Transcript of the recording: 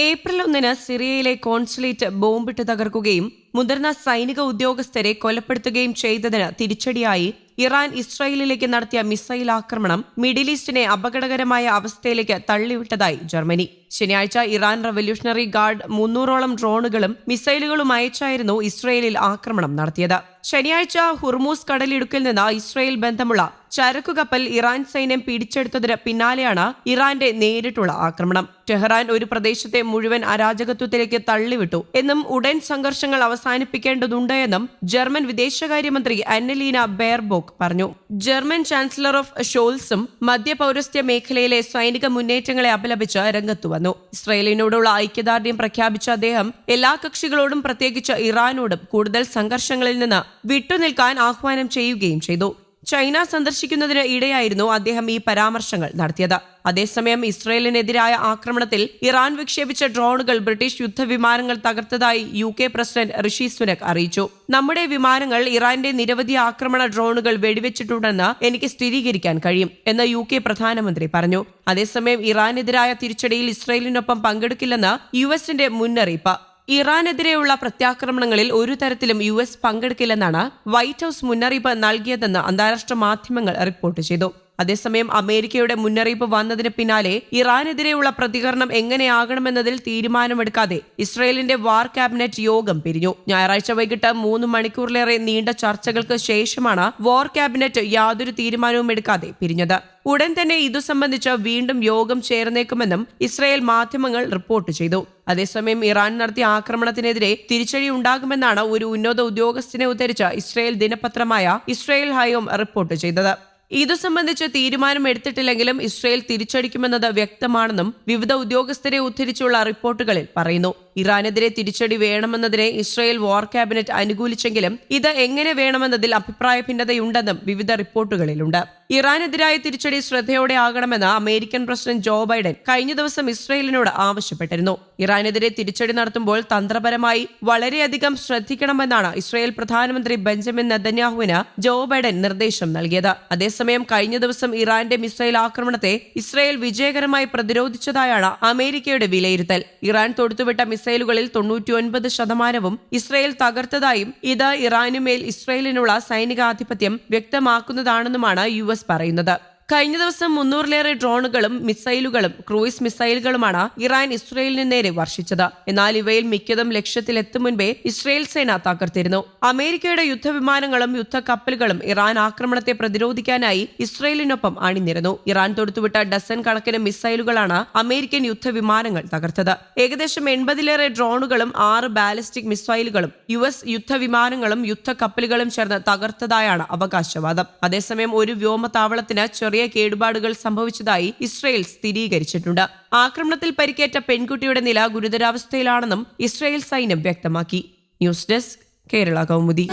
April ഒന്നിന് സിറിയയിലെ consulate ബോംബിട്ട് തകർക്കുകയും മുതിർന്ന സൈനിക ഉദ്യോഗസ്ഥരെ കൊലപ്പെടുത്തുകയും ചെയ്തതിന് തിരിച്ചടിയായി ഇറാൻ ഇസ്രായേലിലേക്ക് നടത്തിയ മിസൈൽ ആക്രമണം മിഡിൽ ഈസ്റ്റിനെ അപകടകരമായ അവസ്ഥയിലേക്ക് തള്ളിവിട്ടതായി ജർമ്മനി. ശനിയാഴ്ച ഇറാൻ റവല്യൂഷണറി ഗാർഡ് മുന്നൂറോളം ഡ്രോണുകളും മിസൈലുകളും അയച്ചായിരുന്നു ഇസ്രയേലിൽ ആക്രമണം നടത്തിയത്. ശനിയാഴ്ച ഹുർമൂസ് കടലിടുക്കിൽ നിന്ന് ഇസ്രയേൽ ബന്ധമുള്ള ചരക്കു കപ്പൽ ഇറാൻ സൈന്യം പിടിച്ചെടുത്തതിന് പിന്നാലെയാണ് ഇറാന്റെ നേരിട്ടുള്ള ആക്രമണം. ടെഹ്റാൻ ഒരു പ്രദേശത്തെ മുഴുവൻ അരാജകത്വത്തിലേക്ക് തള്ളിവിട്ടു എന്നും ഉടൻ സംഘർഷങ്ങൾ അവസാനിപ്പിക്കേണ്ടതുണ്ട് എന്നും ജർമ്മൻ വിദേശകാര്യമന്ത്രി അന്നലീന ബെയർബോക്ക് പറഞ്ഞു. ജർമ്മൻ ചാൻസലർ ഓഫ് ഷോൾസും മധ്യപൗരസ്ത്യ മേഖലയിലെ സൈനിക മുന്നേറ്റങ്ങളെ അപലപിച്ച് രംഗത്തു വന്നു. ഇസ്രയേലിനോടുള്ള ഐക്യദാർഢ്യം പ്രഖ്യാപിച്ച അദ്ദേഹം എല്ലാ കക്ഷികളോടും പ്രത്യേകിച്ച് ഇറാനോടും കൂടുതൽ സംഘർഷങ്ങളിൽ നിന്ന് വിട്ടുനിൽക്കാൻ ആഹ്വാനം ചെയ്യുകയും ചെയ്തു. ചൈന സന്ദർശിക്കുന്നതിന് ഇടെയായിരുന്നു അദ്ദേഹം ഈ പരാമർശങ്ങൾ നടത്തിയത്. അതേസമയം ഇസ്രയേലിനെതിരായ ആക്രമണത്തിൽ ഇറാൻ വിക്ഷേപിച്ച ഡ്രോണുകൾ ബ്രിട്ടീഷ് യുദ്ധവിമാനങ്ങൾ തകർത്തതായി U K president Rishi Sunak അറിയിച്ചു. നമ്മുടെ വിമാനങ്ങൾ ഇറാന്റെ നിരവധി ആക്രമണ ഡ്രോണുകൾ വെടിവെച്ചിട്ടുണ്ടെന്ന് എനിക്ക് സ്ഥിരീകരിക്കാൻ കഴിയും എന്ന് യു കെ പ്രധാനമന്ത്രി പറഞ്ഞു. അതേസമയം ഇറാനെതിരായ തിരിച്ചടിയിൽ ഇസ്രയേലിനൊപ്പം പങ്കെടുക്കില്ലെന്ന് യു എസിന്റെ മുന്നറിയിപ്പ്. ഇറാനെതിരെയുള്ള പ്രത്യാക്രമണങ്ങളിൽ ഒരു തരത്തിലും യു എസ് പങ്കെടുക്കില്ലെന്നാണ് വൈറ്റ് ഹൌസ് മുന്നറിയിപ്പ് നൽകിയതെന്ന് അന്താരാഷ്ട്ര മാധ്യമങ്ങൾ റിപ്പോർട്ട് ചെയ്തു. അതേസമയം അമേരിക്കയുടെ മുന്നറിയിപ്പ് വന്നതിന് പിന്നാലെ ഇറാനെതിരെയുള്ള പ്രതികരണം എങ്ങനെയാകണമെന്നതിൽ തീരുമാനമെടുക്കാതെ ഇസ്രയേലിന്റെ വാർ ക്യാബിനറ്റ് യോഗം പിരിഞ്ഞു. ഞായറാഴ്ച വൈകിട്ട് മൂന്ന് മണിക്കൂറിലേറെ നീണ്ട ചർച്ചകൾക്ക് ശേഷമാണ് വാർ ക്യാബിനറ്റ് യാതൊരു തീരുമാനവും എടുക്കാതെ പിരിഞ്ഞത്. ഉടൻ തന്നെ ഇതു സംബന്ധിച്ച് വീണ്ടും യോഗം ചേർന്നേക്കുമെന്നും ഇസ്രായേൽ മാധ്യമങ്ങൾ റിപ്പോർട്ട് ചെയ്തു. അതേസമയം ഇറാൻ നടത്തിയ ആക്രമണത്തിനെതിരെ തിരിച്ചടി ഉണ്ടാകുമെന്നാണ് ഒരു ഉന്നത ഉദ്യോഗസ്ഥനെ ഉദ്ധരിച്ച ഇസ്രായേൽ ദിനപത്രമായ ഇസ്രായേൽ ഹയോം റിപ്പോർട്ട് ചെയ്തത്. ഇതു സംബന്ധിച്ച് തീരുമാനം എടുത്തിട്ടില്ലെങ്കിലും ഇസ്രയേൽ തിരിച്ചടിക്കുമെന്നത് വ്യക്തമാണെന്നും വിവിധ ഉദ്യോഗസ്ഥരെ ഉദ്ധരിച്ചുള്ള റിപ്പോർട്ടുകളിൽ പറയുന്നു. ഇറാനെതിരെ തിരിച്ചടി വേണമെന്നതിനെ ഇസ്രയേൽ വാർ ക്യാബിനറ്റ് അനുകൂലിച്ചെങ്കിലും ഇത് എങ്ങനെ വേണമെന്നതിൽ അഭിപ്രായ ഭിന്നതയുണ്ടെന്നും വിവിധ റിപ്പോർട്ടുകളിലുണ്ട്. ഇറാനെതിരായ തിരിച്ചടി ശ്രദ്ധയോടെ ആകണമെന്ന് അമേരിക്കൻ പ്രസിഡന്റ് ജോ ബൈഡൻ കഴിഞ്ഞ ദിവസം ഇസ്രയേലിനോട് ആവശ്യപ്പെട്ടിരുന്നു. ഇറാനെതിരെ തിരിച്ചടി നടത്തുമ്പോൾ തന്ത്രപരമായി വളരെയധികം ശ്രദ്ധിക്കണമെന്നാണ് ഇസ്രയേൽ പ്രധാനമന്ത്രി ബെഞ്ചമിൻ നെതന്യാഹുവിന് ജോ ബൈഡൻ നിർദ്ദേശം നൽകിയത്. അതേസമയം കഴിഞ്ഞ ദിവസം ഇറാന്റെ മിസൈൽ ആക്രമണത്തെ ഇസ്രായേൽ വിജയകരമായി പ്രതിരോധിച്ചതായാണ് അമേരിക്കയുടെ വിലയിരുത്തൽ. ഇറാൻ തൊടുത്തുവിട്ട മിസൈലുകളിൽ തൊണ്ണൂറ്റിയൊൻപത് ശതമാനവും ഇസ്രായേൽ തകർത്തതായും ഇത് ഇറാനുമേൽ ഇസ്രായേലിനുള്ള സൈനികാധിപത്യം വ്യക്തമാക്കുന്നതാണെന്നുമാണ് യു പറയുന്നത്. കഴിഞ്ഞ ദിവസം മുന്നൂറിലേറെ ഡ്രോണുകളും മിസൈലുകളും ക്രൂയിസ് മിസൈലുകളുമാണ് ഇറാൻ ഇസ്രയേലിന് നേരെ വർഷിച്ചത്. എന്നാൽ ഇവയിൽ മിക്കതും ലക്ഷ്യത്തിലെത്തും മുൻപേ ഇസ്രയേൽ സേന തകർത്തിരുന്നു. അമേരിക്കയുടെ യുദ്ധവിമാനങ്ങളും യുദ്ധക്കപ്പലുകളും ഇറാൻ ആക്രമണത്തെ പ്രതിരോധിക്കാനായി ഇസ്രയേലിനൊപ്പം അണിനിരുന്നു. ഇറാൻ തൊടുത്തുവിട്ട ഡസൻ കണക്കിന് മിസൈലുകളാണ് അമേരിക്കൻ യുദ്ധവിമാനങ്ങൾ തകർത്തത്. ഏകദേശം എൺപതിലേറെ ഡ്രോണുകളും ആറ് ബാലിസ്റ്റിക് മിസൈലുകളും യു എസ് യുദ്ധവിമാനങ്ങളും യുദ്ധക്കപ്പലുകളും ചേർന്ന് തകർത്തതായാണ് അവകാശവാദം. അതേസമയം ഒരു വ്യോമതാവളത്തിന് ചെറിയ കേടുപാടുകൾ സംഭവിച്ചതായി ഇസ്രയേൽ സ്ഥിരീകരിച്ചിട്ടുണ്ട്. ആക്രമണത്തിൽ പരിക്കേറ്റ പെൺകുട്ടിയുടെ നില ഗുരുതരാവസ്ഥയിലാണെന്നും ഇസ്രയേൽ സൈന്യം വ്യക്തമാക്കി. News desk Kerala Kaumudi.